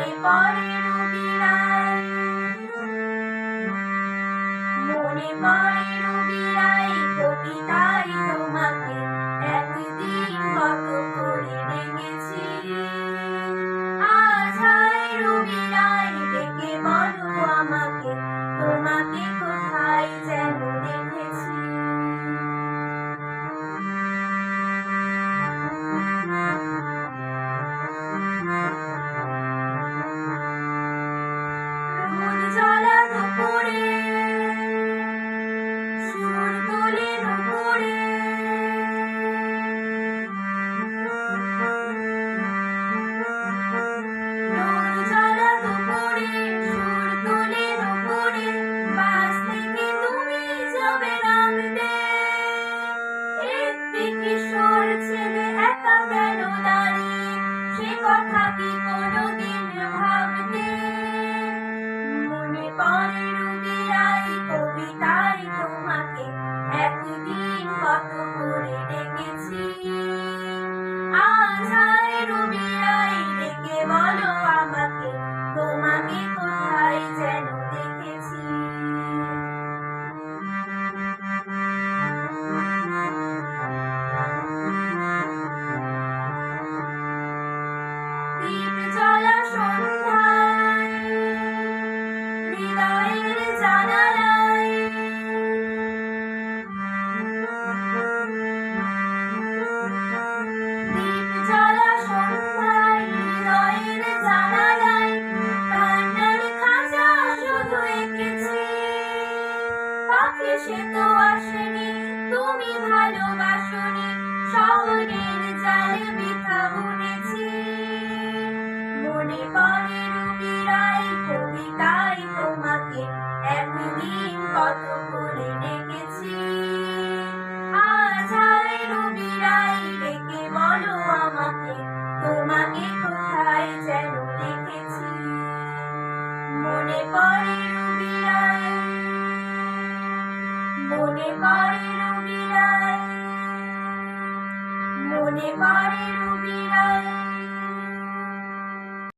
মনে পড়ে রুবিরাই মনে রুবিরাই কবিতায় তোমাকে একদিন কাছে সে তো আসেনি, তুমি ভালোবাসনি শহরের জালে বৃথা বুনেছি। মনে পড়ে রুবিরাই কবিতায় তোমাকে একদিন কত মনে পারে রুবিরায়। মনে পারে রুবিরায়।